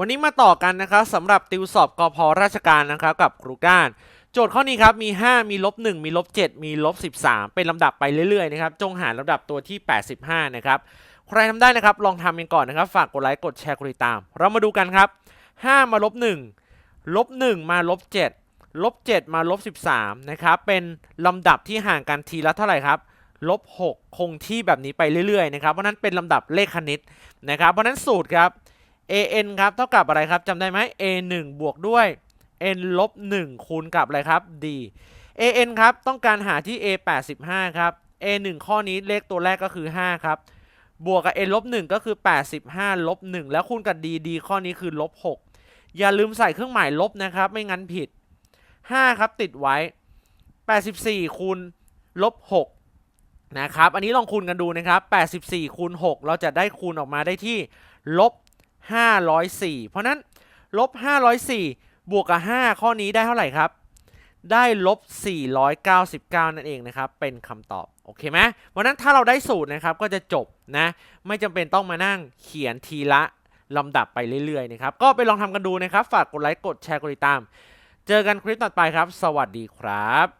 วันนี้มาต่อกันนะครับสำหรับติวสอบกพราชการนะครับกับครูก้าน โจทย์ข้อนี้ครับมี 5 มีลบ1มีลบ7มีลบ13 เป็นลำดับไปเรื่อยๆนะครับจงหาลำดับตัวที่ 85 นะครับ ใครทำได้นะครับ ลองทำกันก่อนนะครับ ฝากกดไลค์กดแชร์กดติดตาม เรามาดูกันครับ 5 มาลบ1ลบ1มาลบ7ลบ7มาลบ13นะครับเป็นลำดับที่ห่างกันทีละเท่าไหร่ครับลบ6คงที่แบบนี้ไปเรื่อยๆนะครับเพราะนั้นเป็นลำดับเลขคณิตนะครับเพราะนั้นสูตรครับ an ครับเท่ากับอะไรครับจำได้ไหม a 1บวกด้วย n ลบ1คูณกับอะไรครับ d an ครับต้องการหาที่ a 85ครับ a 1ข้อนี้เลขตัวแรกก็คือ 5 ครับ บวกกับ n ลบ1ก็คือ 85ลบ1แล้วคูณกับ d d ข้อนี้คือลบ6อย่าลืมใส่เครื่องหมายลบนะครับ ไม่งั้นผิด 5 ครับติดไว้ 84คูณลบ6นะครับ อันนี้ลองคูณกันดูนะครับ 84คูณ6เราจะได้คูณออกมาได้ที่ลบ 504 เพราะนั้นลบ 504 บวกกับ 5 ข้อนี้ได้เท่าไหร่ครับ ได้ลบ 499 นั่นเองนะครับ เป็นคำตอบ โอเคไหมวันนั้นถ้าเราได้สูตรนะครับ ก็จะจบนะ ไม่จำเป็นต้องมานั่งเขียนทีละลำดับไปเรื่อยๆนะครับ ก็ไปลองทำกันดูนะครับ ฝากกดไลค์ กดแชร์ กดติดตาม เจอกันคลิปต่อไปครับ สวัสดีครับ